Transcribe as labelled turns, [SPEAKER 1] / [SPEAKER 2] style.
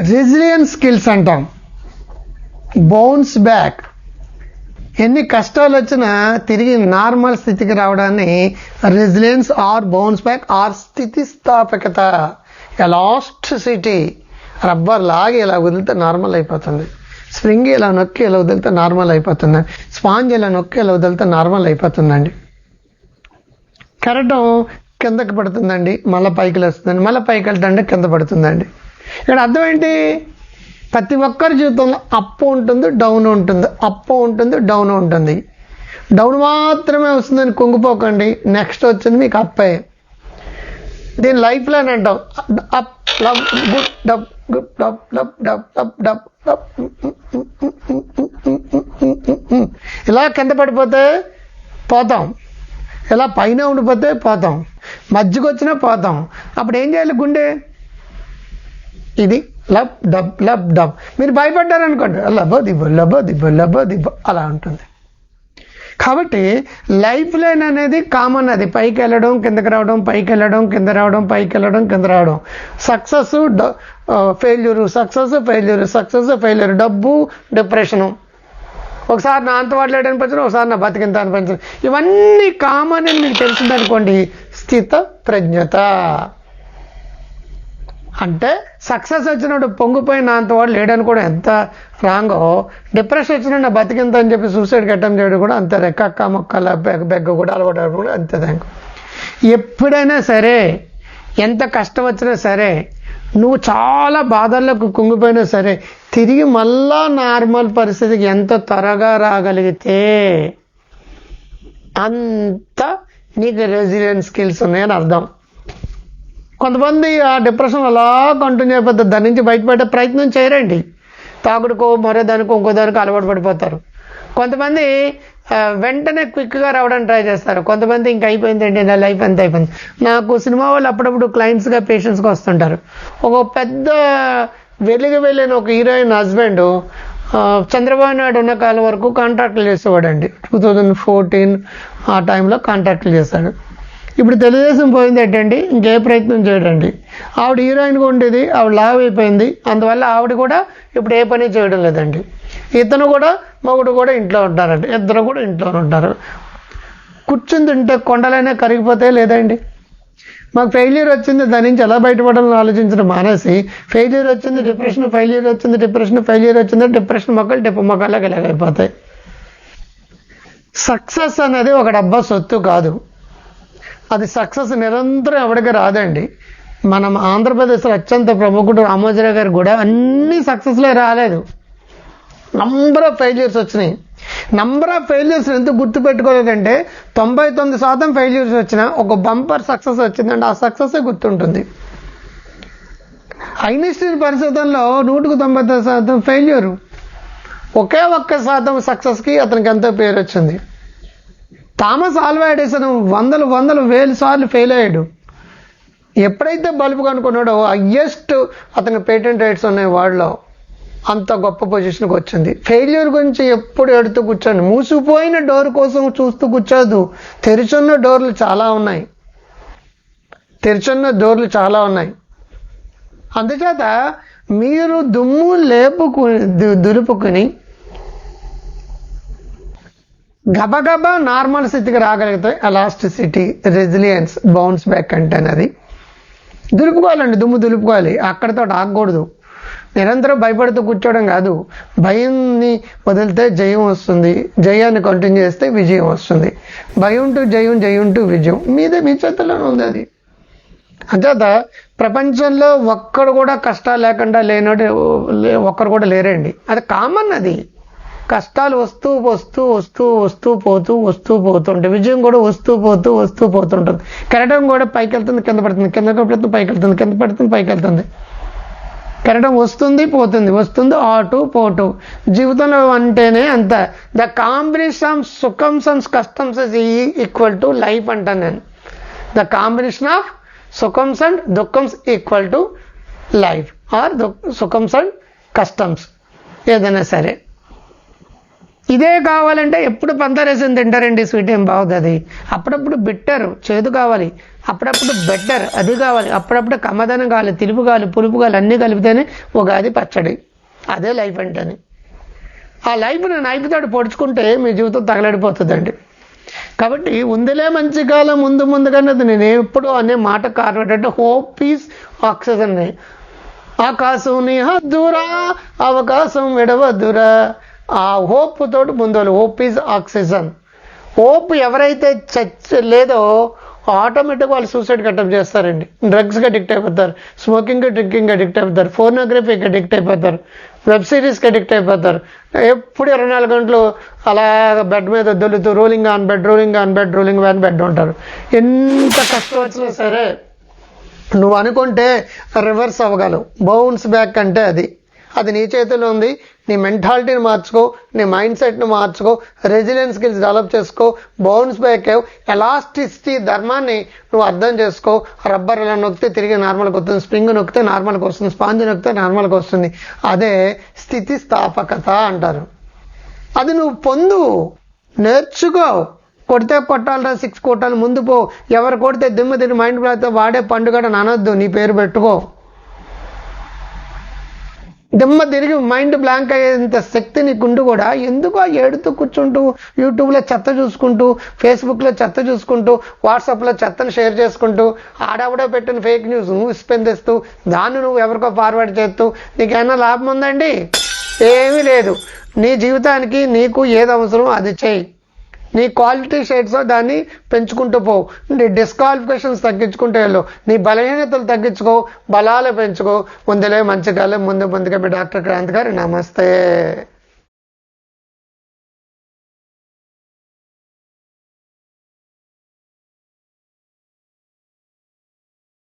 [SPEAKER 1] Resilience skills అంటాం. Bounce back ఎన్ని కష్టాలు వచ్చినా తిరిగి నార్మల్ స్థితికి రావడాన్ని resilience or bounce back or స్థితిస్థాపకత. Elasticity rubber లాగి ఇలా వదిలితే నార్మల్ అయిపోతుంది. స్ప్రింగ్ ఇలా నొక్కి ఇలా వదిలితే నార్మల్ అయిపోతుంది. స్పాంజ్ ఇలా నొక్కి ఇలా వదిలితే నార్మల్ అయిపోతుందండి. కరటం కిందకి పడుతుందండి. మళ్ళీ పైకి లేస్తుందండి. మళ్ళీ పైకి వెళ్తుందండి కింద పడుతుందండి. ఇక్కడ అర్థం ఏంటి? ప్రతి ఒక్కరి జీవితంలో అప్ ఉంటుంది డౌన్ ఉంటుంది. అప్ ఉంటుంది డౌన్ ఉంటుంది. డౌన్ మాత్రమే వస్తుందని కుంగిపోకండి. నెక్స్ట్ వచ్చింది మీకు అప్పే. దీని లైఫ్ లైన్ అంటాం. Up love good dub good dub dub dub dub dub dub. ఇలా కింద పడిపోతే పోతాం. ఇలా పైన ఉండిపోతే పోతాం. మధ్యకి వచ్చినా పోతాం. అప్పుడు ఏం చేయాలి గుండె? ఇది లబ్ డబ్ లబ్ డబ్. మీరు భయపడ్డారనుకోండి లబో దిబ్బో లబో దిబ్బో లబో దిబ్బో అలా ఉంటుంది. కాబట్టి లైఫ్ లైన్ అనేది కామన్ అది. పైకి వెళ్ళడం కిందకి రావడం పైకి వెళ్ళడం కింద రావడం పైకి వెళ్ళడం కింద రావడం. Success failure success failure success failure డబ్బు డిప్రెషను. ఒకసారి నా అంత వాడలేడు అనిపించడం ఒకసారి నా బతికింత అనిపించడం ఇవన్నీ కామన్ అని మీకు తెలిసిందనుకోండి స్థిత ప్రజ్ఞత అంటే సక్సెస్ వచ్చినప్పుడు పొంగిపోయిన నా వాడు లేడని కూడా ఎంత రాంగో డిప్రెషన్ వచ్చిన బతికిందని బతికింత అని చెప్పి సూసైడ్ అటెంప్ట్ చేయడం కూడా అంతే. రెక్కక్క మొక్కల బెగ్గ బెగ్గ కూడా అలవాటు కూడా అంతే దానికి. ఎప్పుడైనా సరే ఎంత కష్టం వచ్చినా సరే నువ్వు చాలా బాధల్లోకి కుంగిపోయినా సరే తిరిగి మళ్ళా నార్మల్ పరిస్థితికి ఎంత త్వరగా రాగలిగితే అంత నీకు రెసిలియన్స్ స్కిల్స్ ఉన్నాయని అర్థం. కొంతమంది ఆ డిప్రెషన్ అలా కంటిన్యూ అయిపోతుంది దాని నుంచి బయటపడే ప్రయత్నం చేయరండి. తాగుడుకో మరో దానికో ఇంకో దానికో అలవాటు పడిపోతారు. కొంతమంది వెంటనే క్విక్గా రావడానికి ట్రై చేస్తారు. కొంతమంది ఇంక అయిపోయిందండి నా లైఫ్ ఎంత అయిపోయింది. నాకు సినిమా వాళ్ళు అప్పుడప్పుడు క్లయింట్స్గా పేషెంట్స్గా వస్తుంటారు. ఒక పెద్ద వెలుగు వెళ్ళిన ఒక హీరోయిన్ హస్బెండ్ చంద్రబాబు నాయుడు ఉన్న కాలం వరకు కాంట్రాక్ట్లు చేసేవాడండి. టూ థౌజండ్ ఫోర్టీన్ ఆ టైంలో కాంట్రాక్ట్లు చేశాడు. ఇప్పుడు తెలుగుదేశం పోయింది ఏంటండి? ఇంకే ప్రయత్నం చేయడండి. ఆవిడ హీరోయిన్గా ఉండేది ఆవిడ లావ్ అయిపోయింది. అందువల్ల ఆవిడ కూడా ఇప్పుడు ఏ పని చేయడం లేదండి. ఇతను కూడా మగుడు కూడా ఇంట్లో ఉంటారండి. ఇద్దరు కూడా ఇంట్లో ఉంటారు. కూర్చుని తింటే కొండలైనా కరిగిపోతే లేదండి. మాకు ఫెయిల్యూర్ వచ్చింది దాని నుంచి ఎలా బయటపడాలని ఆలోచించడం మానేసి ఫెయిల్యూర్ వచ్చింది డిప్రెషన్ ఫెయిల్యూర్ వచ్చింది డిప్రెషన్ ఫెయిల్యూర్ వచ్చింది డిప్రెషన్ మొక్కలు డిప్ప మొక్కలకి ఇలాగైపోతాయి సక్సెస్ అనేది ఒక డబ్బా సొత్తు కాదు. అది సక్సెస్ నిరంతరం ఎవరికి రాదండి. మనం ఆంధ్రప్రదేశ్లో అత్యంత ప్రముఖుడు రామోజీరావు గారు కూడా అన్ని సక్సెస్లే రాలేదు. నంబర్ ఆఫ్ ఫెయిల్యూర్స్ వచ్చినాయి. నంబర్ ఆఫ్ ఫెయిల్యూర్స్ ఎందుకు గుర్తు పెట్టుకోలేదంటే తొంభై తొమ్మిది శాతం ఫెయిల్యూర్స్ వచ్చిన ఒక బంపర్ సక్సెస్ వచ్చిందంటే ఆ సక్సెస్ గుర్తుంటుంది. ఐన్స్టీన్ పరిశోధనలో నూటికి తొంభై తొమ్మిది శాతం ఫెయిల్యూరు ఒకే ఒక్క శాతం సక్సెస్కి అతనికి ఎంతో పేరు వచ్చింది. థామస్ ఆల్వా ఎడిసన్ వందలు వందలు వేలు సార్లు ఫెయిల్ అయ్యాడు. ఎప్పుడైతే బల్బు కనుక్కున్నాడో హయ్యెస్ట్ అతని పేటెంట్ రైట్స్ ఉన్నాయి వాళ్ళలో. అంత గొప్ప పొజిషన్కి వచ్చింది. ఫెయిల్యూర్ గురించి ఎప్పుడు ఎడుతూ కూర్చోండి. మూసిపోయిన డోర్ కోసం చూస్తూ కూర్చోదు. తెరిచున్న డోర్లు చాలా ఉన్నాయి. తెరిచున్న డోర్లు చాలా ఉన్నాయి. అందుచేత మీరు దుమ్ము లేపుకు దు- దులుపుకుని గబగబా నార్మల్ స్థితికి రాగలిగితే ఎలాస్టిసిటీ రెజిలియన్స్ బౌన్స్ బ్యాక్ అంటే అది. దులుపుకోవాలండి దుమ్ము దులుపుకోవాలి. అక్కడితో ఆగకూడదు. నిరంతరం భయపడుతూ కూర్చోవడం కాదు. భయంని వదిలితే జయం వస్తుంది. జయాన్ని కంటిన్యూ చేస్తే విజయం వస్తుంది. భయం టు జయం జయం టు విజయం. మీదే మీ చేతుల్లోనే ఉంది అది. అంచేత ప్రపంచంలో ఒక్కడు కూడా కష్టాలు లేకుండా లేనోడు లే- ఒక్కరు కూడా లేరండి. అది కామన్ అది. కష్టాలు వస్తూ వస్తూ వస్తూ వస్తూ పోతూ వస్తూ పోతుంటాయి విజయం కూడా వస్తూ పోతూ వస్తూ పోతుంటుంది. కెరటం కూడా పైకి వెళ్తుంది కింద పడుతుంది. కింద పడుతుంది పైకి వెళ్తుంది కింద పడుతుంది పైకి వెళ్తుంది కెరటం వస్తుంది పోతుంది. వస్తుంది ఆటు పోటు. జీవితంలో అంటేనే అంత. ద కాంబినేషన్ ఆఫ్ సుఖం సన్స్ కస్టమ్స్ ఇస్ ఈక్వల్ టు లైఫ్ అంటాను నేను. ద కాంబినేషన్ ఆఫ్ సుఖమ్స్ అండ్ దుఃఖమ్స్ ఈక్వల్ టు లైఫ్. ఆర్ సుఖమ్స్ అండ్ కస్టమ్స్ ఏదైనా సరే. ఇదే కావాలంటే ఎప్పుడు పంతరేసింది తింటారండి స్వీట్ ఏం బాగుంది అది అప్పుడప్పుడు బిట్టర్ చేదు కావాలి. అప్పుడప్పుడు బెటర్ అది కావాలి. అప్పుడప్పుడు కమ్మదనం కావాలి తిలుపు కావాలి పులుపు కావాలి అన్నీ కలిపితేనే ఉగాది పచ్చడి. అదే లైఫ్ అంటేనే. ఆ లైఫ్ని నైపుతాడు పొడుచుకుంటే మీ జీవితం తగలడిపోతుందండి. కాబట్టి ఉందిలే మంచి కాలం ముందు ముందుగానే అది నేను ఎప్పుడు అనే మాట కారణం ఏంటంటే హోప్ పీస్ ఆక్సిజన్. ఆకాశం నీ హద్దురా అవకాశం విడవద్దురా ఆ హోప్ తోటి ముందు హోప్ ఈజ్ ఆక్సిజన్ హోప్ ఎవరైతే చచ్చ లేదో ఆటోమేటిక్ వాళ్ళు సూసైడ్ అటెంప్ట్ చేస్తారండి. డ్రగ్స్కి అడిక్ట్ అయిపోతారు స్మోకింగ్కి డ్రింకింగ్ అడిక్ట్ అయిపోతారు ఫోర్నోగ్రఫీకి అడిక్ట్ అయిపోతారు వెబ్ సిరీస్కి అడిక్ట్ అయిపోతారు. ఎప్పుడు ఇరవై నాలుగు గంటలు అలా బెడ్ మీద దొల్లుతూ rolling on bed rolling on bed rolling on bed ఉంటారు. ఎంత కష్టం వచ్చినా సరే నువ్వు అనుకుంటే రివర్స్ అవ్వగలవు. బౌన్స్ బ్యాక్ అంటే అది. అది నీ చేతిలో ఉంది. నీ మెంటాలిటీని మార్చుకో నీ మైండ్ సెట్ని మార్చుకో రెసిలియన్స్ స్కిల్స్ డెవలప్ చేసుకో బౌన్స్ బ్యాక్ ఎలాస్టిసిటీ ధర్మాన్ని నువ్వు అర్థం చేసుకో. రబ్బర్ ఇలా నొక్కితే తిరిగి నార్మల్కి వస్తుంది. స్ప్రింగ్ నొక్కితే నార్మల్కి వస్తుంది. స్పాంజ్ నొక్కితే నార్మల్కి వస్తుంది. అదే స్థితిస్థాపకత అంటారు. అది నువ్వు పొందు. నేర్చుకో కొడితే కొట్టాలరా సిక్స్ కొట్టాలి ముందు పో. ఎవరు కొడితే దిమ్మ తిని మైండ్ బ్లాక్ వాడే పండుగ అనొద్దు నీ పేరు పెట్టుకో. దిమ్మ తిరిగి మైండ్ బ్లాంక్ అయ్యేంత శక్తి నీకుండు కూడా ఎందుకో ఆ ఏడుతూ కూర్చుంటూ యూట్యూబ్లో చెత్త చూసుకుంటూ ఫేస్బుక్లో చెత్త చూసుకుంటూ వాట్సాప్లో చెత్తను షేర్ చేసుకుంటూ ఆడవిడ పెట్టిన ఫేక్ న్యూస్ నువ్వు స్పెందిస్తూ దాన్ని నువ్వు ఎవరికో ఫార్వర్డ్ చేస్తూ నీకేమైనా లాభం ఉందండి? ఏమీ లేదు. నీ జీవితానికి నీకు ఏది అవసరం అది చేయి. నీ క్వాలిటీ షేడ్స్ దాన్ని పెంచుకుంటూ పోవు. నీ డిస్క్వాలిఫికేషన్స్ తగ్గించుకుంటూ వెళ్ళు. నీ బలహీనతలు తగ్గించుకో బలాలు పెంచుకో. ముందులే మంచి కాలం ముందు ముందుగా మీ డాక్టర్ క్రాంతి గారు నమస్తే.